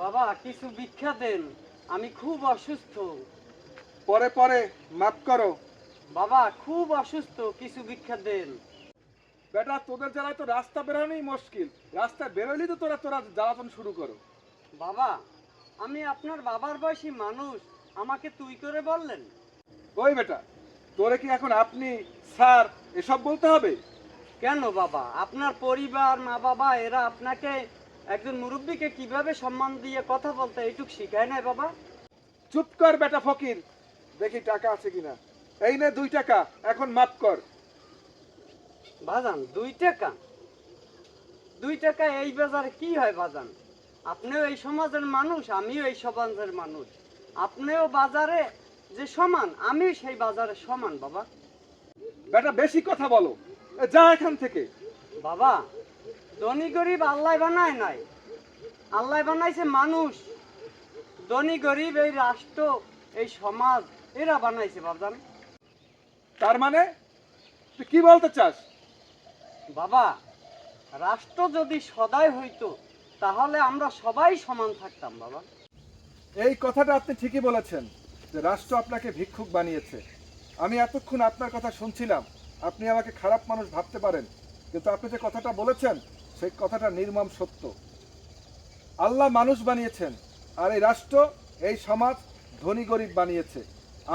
বাবা কিছু ভিক্ষা দেন। আমি খুব অসুস্থ। পরে পরে মাফ করো। বাবা খুব অসুস্থ কিছু ভিক্ষা দেন। বেটা তোদের জ্বালায় তো রাস্তা বেরোনোই মুশকিল। রাস্তা বেরোলেই তো তোরা তোরা জ্বালাতন শুরু করো। বাবা আমি আপনার বাবার বয়সী মানুষ। আমাকে তুই করে বললেন। ওই বেটা তোরে কি এখন আপনি স্যার এসব বলতে হবে? কেন বাবা? আপনার পরিবার মা বাবা এরা আপনাকে একজন মুরব্বীকে কীভাবে সম্মান দিয়ে কথা বলতে এইটুক শিখায় নাই বাবা? চুপ কর বেটা ফকির। দেখি টাকা আছে কিনা। এই নে দুই টাকা এখন মাফ কর। বাজান দুই টাকা? দুই টাকা এই বাজারে কি হয় বাজান আপনিও এই সমাজের মানুষ আমিও এই সমাজের মানুষ। আপনিও বাজারে যে সমান আমিও সেই বাজারে সমান বাবা। বেটা বেশি কথা বলো। যা এখান থেকে। বাবা ধনী গরিব আল্লাহ বানায় নাই। আল্লাহ বানাইছে মানুষ। ধনী গরিব এই রাষ্ট্র এই সমাজ এরা বানাইছে বাজান তার মানে? তুই কি বলতে চাস? বাবা রাষ্ট্র যদি সদাই হইতো তাহলে আমরা সবাই সমান থাকতাম বাবা। এই কথাটা আপনি ঠিকই বলেছেন যে রাষ্ট্র আপনাকে ভিক্ষুক বানিয়েছে। আমি এতক্ষণ আপনার কথা শুনছিলাম। আপনি আমাকে খারাপ মানুষ ভাবতে পারেন। কিন্তু আপনি যে কথাটা বলেছেন সেই কথাটা নির্মম সত্য। আল্লাহ মানুষ বানিয়েছেন, আর এই রাষ্ট্র, এই সমাজ ধনী গরিব বানিয়েছে।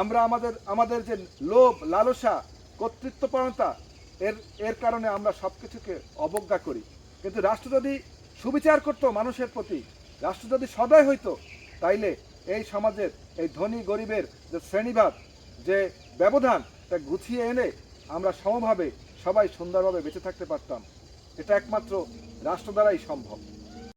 আমরা আমাদের আমাদের যে লোভ, লালসা, কর্তৃত্বপরতা, এর এর কারণে আমরা সব কিছুকে অবজ্ঞা করি। কিন্তু রাষ্ট্র যদি সুবিচার করতো মানুষের প্রতি, রাষ্ট্র যদি সদয় হইতো, তাইলে এই সমাজের, এই ধনী গরিবের যে শ্রেণীবাদ, যে ব্যবধান, তা গুছিয়ে এনে আমরা সমভাবে সবাই সুন্দরভাবে বেঁচে থাকতে পারতাম। এটা একমাত্র রাষ্ট্র দ্বারাই সম্ভব।